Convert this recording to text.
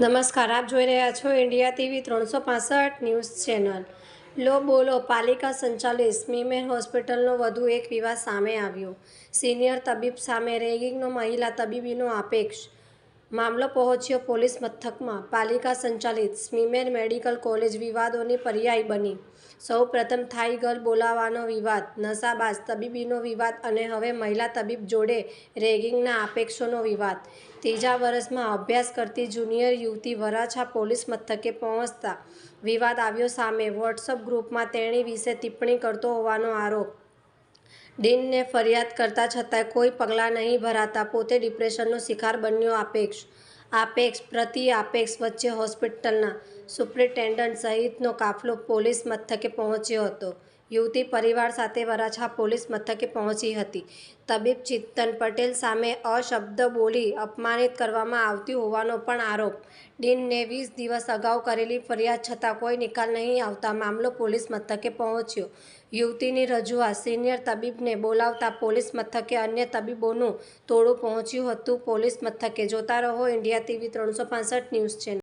નમસ્કાર, આપ જોઈ રહ્યા છો ઇન્ડિયા ટીવી ત્રણસો પાસઠ ન્યૂઝ ચેનલ. લો બોલો, પાલિકા સંચાલિત સ્મીમેર હોસ્પિટલનો વધુ એક વિવાદ સામે આવ્યો. સિનિયર તબીબ સામે રેગિંગનો મહિલા તબીબીનો આપેક્ષ મામલો પહોંચ્યો પોલીસ મથકમાં. પાલિકા સંચાલિત સ્મીમેર મેડિકલ કોલેજ વિવાદોની પર્યાય બની. સૌ પ્રથમ થાઈ ગર્લ બોલાવાનો વિવાદ, નશાબાજ તબીબીનો વિવાદ અને હવે મહિલા તબીબ જોડે રેગિંગના આપેક્ષોનો વિવાદ. ત્રીજા વર્ષમાં અભ્યાસ કરતી જુનિયર યુવતી વરાછા પોલીસ મથકે પહોંચતા વિવાદ આવ્યો સામે વોટ્સઅપ ગ્રુપમાં તેણી વિશે ટિપ્પણી કરતો હોવાનો આરોપ. ડીનને ફરિયાદ કરતા છતાંય કોઈ પગલાં નહીં ભરાતા પોતે ડિપ્રેશનનો શિકાર બન્યો આપેક્ષ. આપેક્ષ, પ્રતિ આપેક્ષ વચ્ચે હોસ્પિટલના સુપ્રિન્ટેન્ડન્ટ સહિતનો કાફલો પોલીસ મથકે પહોંચ્યો હતો. યુવતી પરિવાર સાથે વરાછા પોલીસ મથકે પહોંચી હતી. તબીબ ચિત્તન પટેલ સામે અશબ્દ બોલી અપમાનિત કરવામાં આવતી હોવાનો પણ આરોપ. ડીનને વીસ દિવસ અગાઉ કરેલી ફરિયાદ છતાં કોઈ નિકાલ નહીં આવતા મામલો પોલીસ મથકે પહોંચ્યો. યુવતીની રજૂઆત સિનિયર તબીબને બોલાવતા પોલીસ મથકે અન્ય તબીબોનું ટોળું પહોંચ્યું હતું. પોલીસ મથકે જોતા રહો ઇન્ડિયા ટીવી ત્રણસો ન્યૂઝ ચેનલ.